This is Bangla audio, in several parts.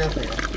Fairfield.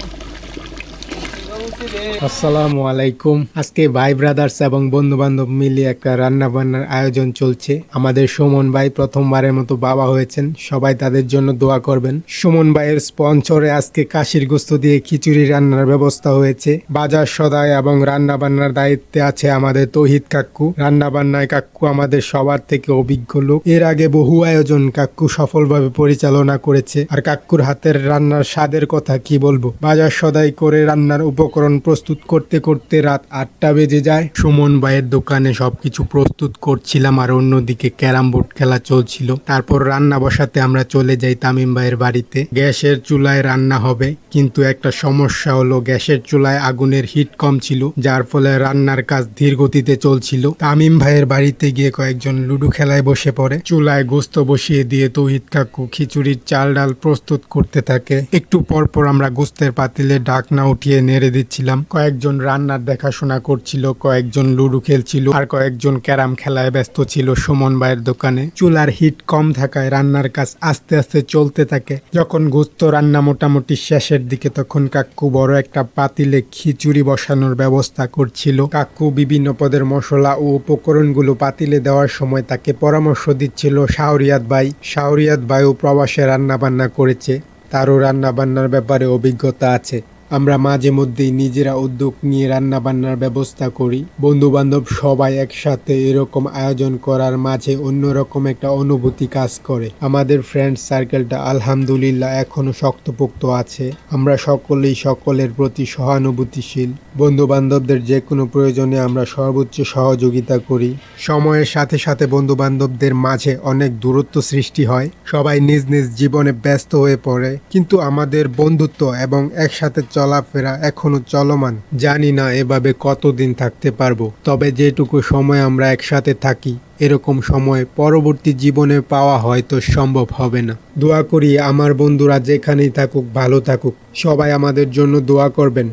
আসসালামু আলাইকুম। আজকে ভাই ব্রাদার্স এবং বন্ধু বান্ধব মিলিয়ে একটা রান্না বান্নার আয়োজন চলছে। আমাদের সুমন ভাই প্রথমবারের মতো বাবা হয়েছেন। সবাই তাদের জন্য দোয়া করবেন। সুমন ভাইয়ের স্পন্সরে আজকে কাশির গোস্ত দিয়ে খিচুড়ি রান্নার ব্যবস্থা হয়েছে। বাজার সদাই এবং রান্না বান্নার দায়িত্বে আছে আমাদের তৌহিদ কাক্কু রান্না বান্নায় কাক্কু আমাদের সবার থেকে অভিজ্ঞ লোক। এর আগে বহু আয়োজন কাক্কু সফলভাবে পরিচালনা করেছে। আর কাক্কুর হাতের রান্নার স্বাদের কথা কি বলব? বাজার সদাই করে রান্নার উপকরণ প্রস্তুত করতে করতে রাত আটটা বেজে যায়। সুমন ভাইয়ের দোকানে সবকিছু প্রস্তুত করছিলাম আর অন্যদিকে ক্যারাম বোর্ড খেলা চলছিল। তারপর রান্না বসাতে আমরা চলে যাই তামিম ভাইয়ের বাড়িতে। গ্যাসের চুলায় রান্না হবে, কিন্তু একটা সমস্যা হলো গ্যাসের চুলায় আগুনের হিট কম ছিল, যার ফলে রান্নার কাজ ধীর গতিতে চলছিল। তামিম ভাইয়ের বাড়িতে গিয়ে কয়েকজন লুডো খেলায় বসে পড়ে। চুলায় গোস্ত বসিয়ে দিয়ে তৌহিদ কাকু খিচুড়ির চাল ডাল প্রস্তুত করতে থাকে। একটু পর পর আমরা গোস্তের পাতিলে ঢাকনা উঠিয়ে নেড়ে দিচ্ছিলাম। কয়েকজন রান্নার দেখাশোনা করছিল, কয়েকজন লুডো খেলছিল আর কয়েকজন ক্যারাম খেলায় ব্যস্ত ছিল সুমন ভাইয়ের দোকানে। চুলার হিট কম থাকায় রান্নার কাজ আস্তে আস্তে চলতে থাকে। যখন গোস্ত রান্না মোটামুটি শেষের দিকে, তখন কাকু বড় একটা পাতিলে খিচুড়ি বসানোর ব্যবস্থা করছিল। কাকু বিভিন্ন পদের মশলা ও উপকরণগুলো পাতিলে দেওয়ার সময় তাকে পরামর্শ দিচ্ছিল শাহরিয়াত ভাই শাহরিয়াত ভাইও প্রবাসে রান্না বান্না করেছে। তারও রান্না বান্নার ব্যাপারে অভিজ্ঞতা আছে। আমরা মাঝে মধ্যেই নিজেরা উদ্যোগ নিয়ে রান্না বান্নার ব্যবস্থা করি। বন্ধু বান্ধব সবাই একসাথে এরকম আয়োজন করার মাঝে অন্যরকম একটা অনুভূতি কাজ করে। আমাদের ফ্রেন্ড সার্কেলটা আলহামদুলিল্লাহ এখনও শক্তপোক্ত আছে। আমরা সকলেই সকলের প্রতি সহানুভূতিশীল। বন্ধু বান্ধবদের যে কোনো প্রয়োজনে আমরা সর্বোচ্চ সহযোগিতা করি। সময়ের সাথে সাথে বন্ধু বান্ধবদের মাঝে অনেক দূরত্ব সৃষ্টি হয়। সবাই নিজ নিজ জীবনে ব্যস্ত হয়ে পড়ে। কিন্তু আমাদের বন্ধুত্ব এবং একসাথে চলাফেরা এখনও চলমান। জানি না এভাবে কতদিন থাকতে পারব, তবে যেটুকু সময় আমরা একসাথে থাকি, এরকম সময় পরবর্তী জীবনে পাওয়া হয়তো সম্ভব হবে না। দোয়া করি আমার বন্ধুরা যেখানেই থাকুক, ভালো থাকুক। সবাই আমাদের জন্য দোয়া করবেন।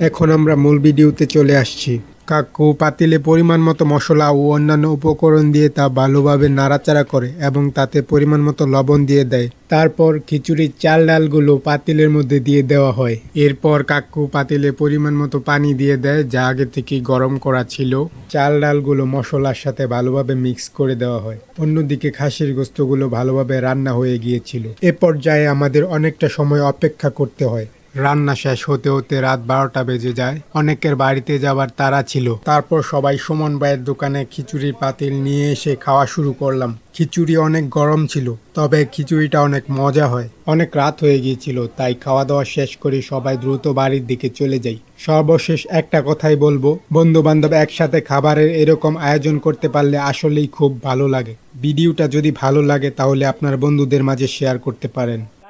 এখন আমরা মূল ভিডিওতে চলে আসছি। কাকু পাতিলে পরিমাণ মতো মশলা ও অন্যান্য উপকরণ দিয়ে তা ভালোভাবে নাড়াচাড়া করে এবং তাতে পরিমাণ মতো লবণ দিয়ে দেয়। তারপর খিচুড়ির চাল ডালগুলো পাতিলের মধ্যে দিয়ে দেওয়া হয়। এরপর কাকু পাতিলে পরিমাণ মতো পানি দিয়ে দেয়, যা আগে থেকে গরম করা ছিল। চাল ডালগুলো মশলার সাথে ভালোভাবে মিক্স করে দেওয়া হয়। অন্যদিকে খাসির গোস্তগুলো ভালোভাবে রান্না হয়ে গিয়েছিল। এ পর্যায়ে আমাদের অনেকটা সময় অপেক্ষা করতে হয়। রান্না শেষ হতে হতে রাত বারোটা বেজে যায়। অনেকের বাড়িতে যাবার তারা ছিল। তারপর সবাই সুমন ভাইয়ের দোকানে খিচুড়ির পাতিল নিয়ে এসে খাওয়া শুরু করলাম। খিচুড়ি অনেক গরম ছিল, তবে খিচুড়িটা অনেক মজা হয়। অনেক রাত হয়ে গিয়েছিল, তাই খাওয়া দাওয়া শেষ করে সবাই দ্রুত বাড়ির দিকে চলে যাই। সর্বশেষ একটা কথাই বলব বন্ধু বান্ধব একসাথে খাবারের এরকম আয়োজন করতে পারলে আসলেই খুব ভালো লাগে। ভিডিওটা যদি ভালো লাগে, তাহলে আপনার বন্ধুদের মাঝে শেয়ার করতে পারেন।